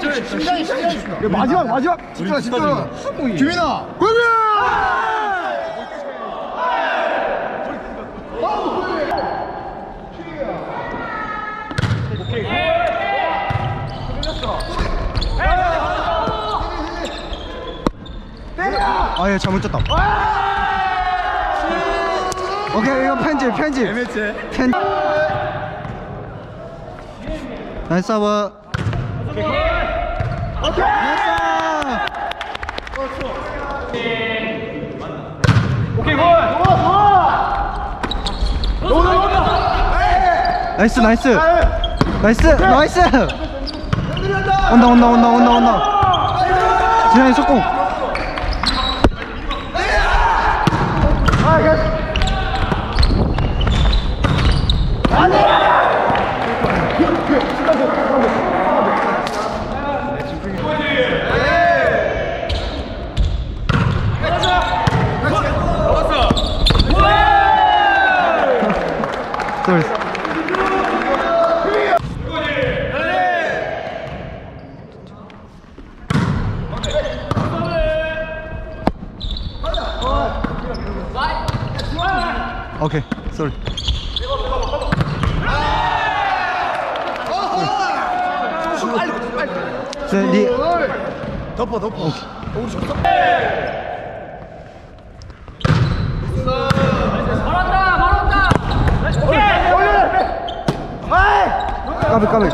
심장이 심장이. 마지막 마지막. 진짜 진짜. 주민아. 구민아. 아예 잘못 쳤다 오케이 이거 편집 편집 편 나이스 나이스 나이스. 나이스 나이스. 온다 온다 온다 온다 온다. 지난이 속공 오케이. 쏠 네, 니 덮어 덮어. 까비 까비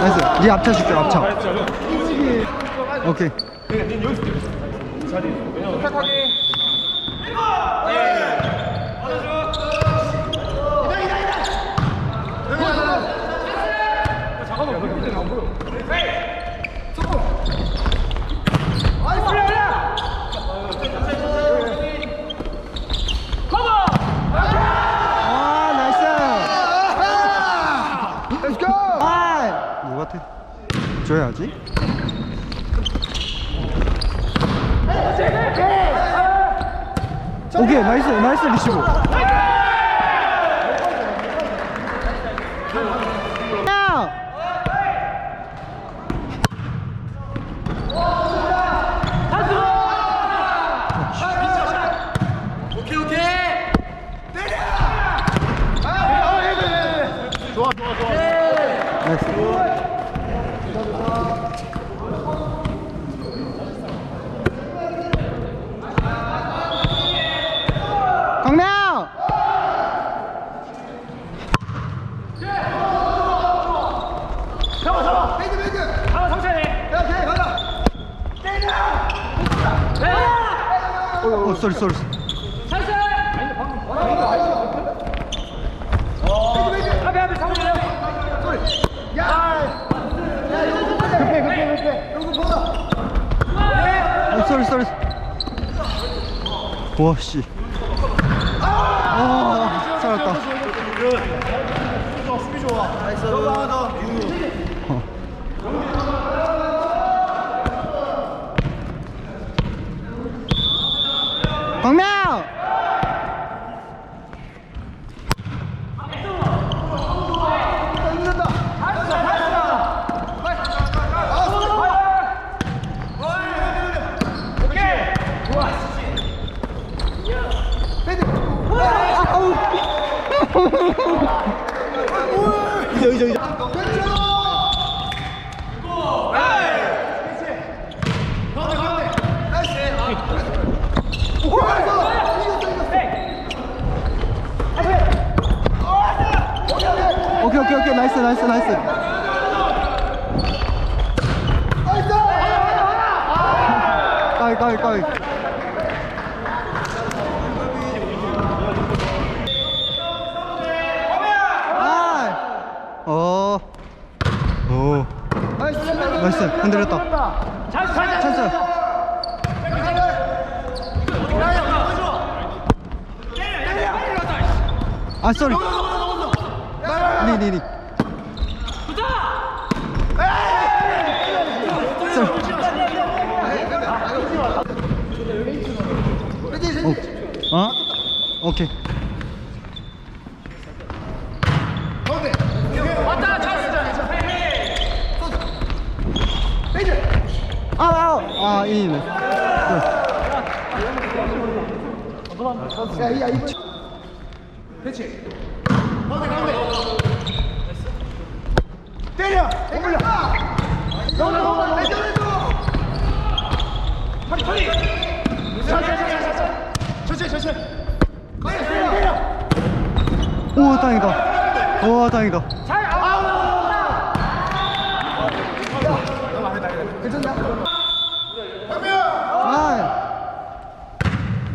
나이스. 니 앞차 줄게 앞차. 오케이. 아 나이스 Let's go. 아 누구한테 줘야지 오케이 나이스 나이스 리시브 야! 나이스 강명! 헤드 헤드. 아 성찬이. 야 오케이 가자. 어, 쏘리 쏘리 급해 급해 급해. 여기 보다. 어, 쏘리 쏘리 와 씨 아 살았다 수비 좋아. 나이스. 너가 하나. 강명! 힘든다. 이제 이제. 오케이 오케이 오케이. 나이스 나이스 나이스. 까이 까이 까이 아! 어. 오. 나이스. 흔들렸다. 찬스. 아 쏘리 니니니 어? 어? 오케이 아 이네 야, 야, 이거. 때려! 올려! 너무 너무 내려줘! 허리 허리! 천천히 천천히 빨리 때려! 오 다행이다 오 다행이다 괜찮나? 아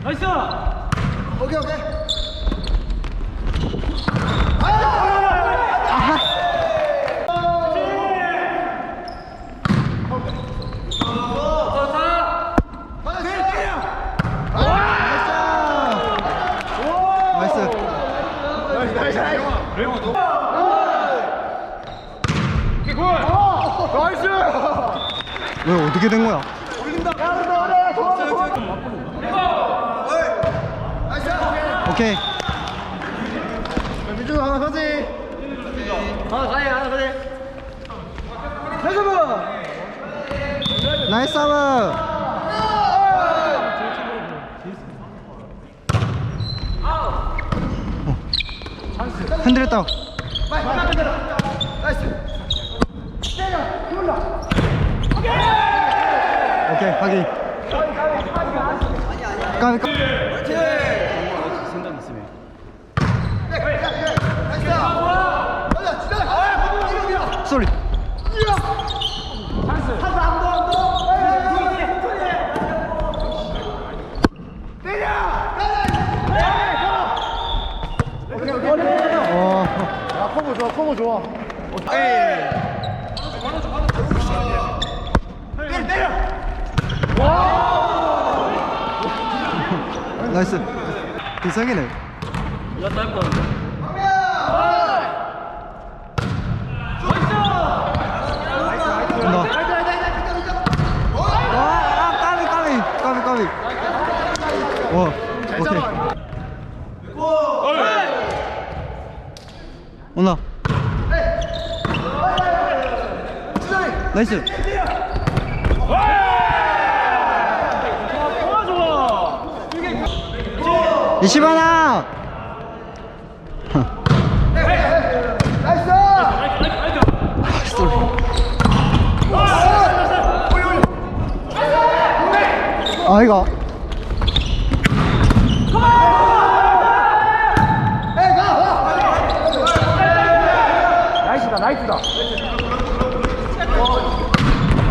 나이스! 오케이 오케이 왜 어떻게 된 거야 오케이. 민준아 하나 가지. 하나 가야 하나 가지 나이스 서브 어. 흔들렸다. 나이스. 오케이. 확인. 까비 까비 나이스 맞아 진짜 아 쏘리. 어 야 커버 좋아 커버 좋아 때려 때려 나이스 이거 짧거든 나. 와, 아, 까비, 까비, 까비, 까비. 와, 오케이. 온나. 나이스. 이시바나. 아, 이거. 에이 가 나이스다 나이스다!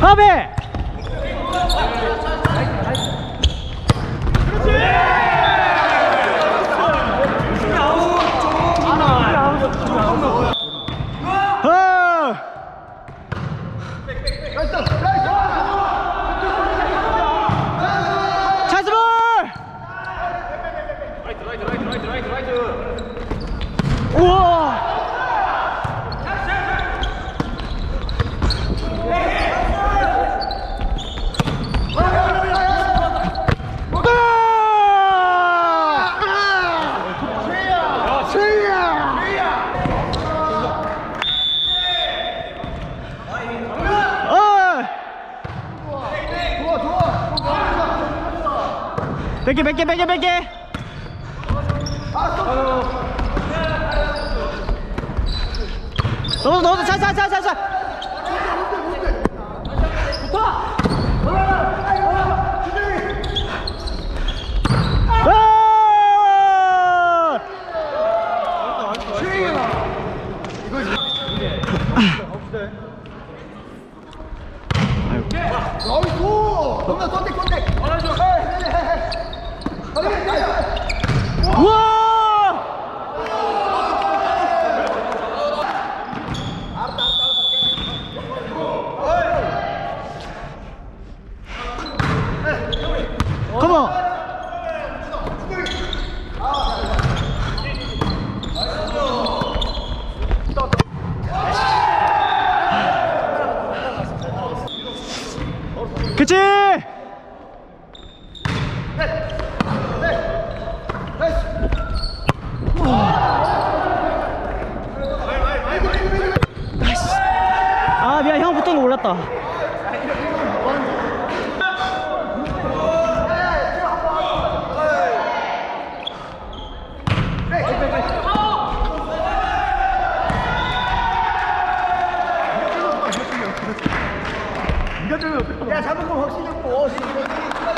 하베! 아! 찬스 볼! 우와! 뺄게 뺄게 뺄게 뺄게 너무 너무 차차차차차 아 미안 형 붙은 거 몰랐다. 야 잡은 거 확실히 뭐, 없고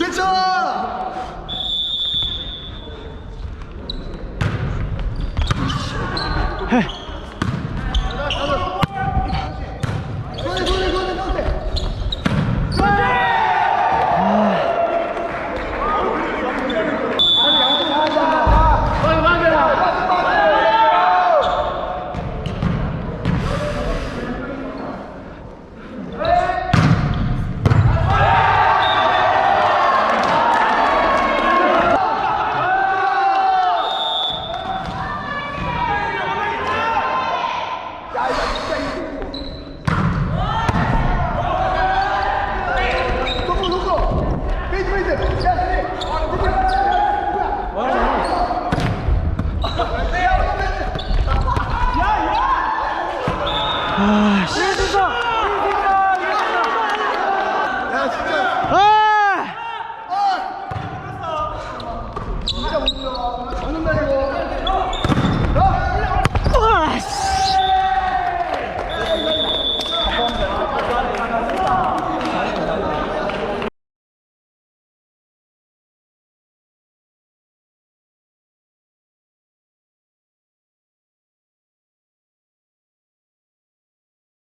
괜찮아 어느 날이고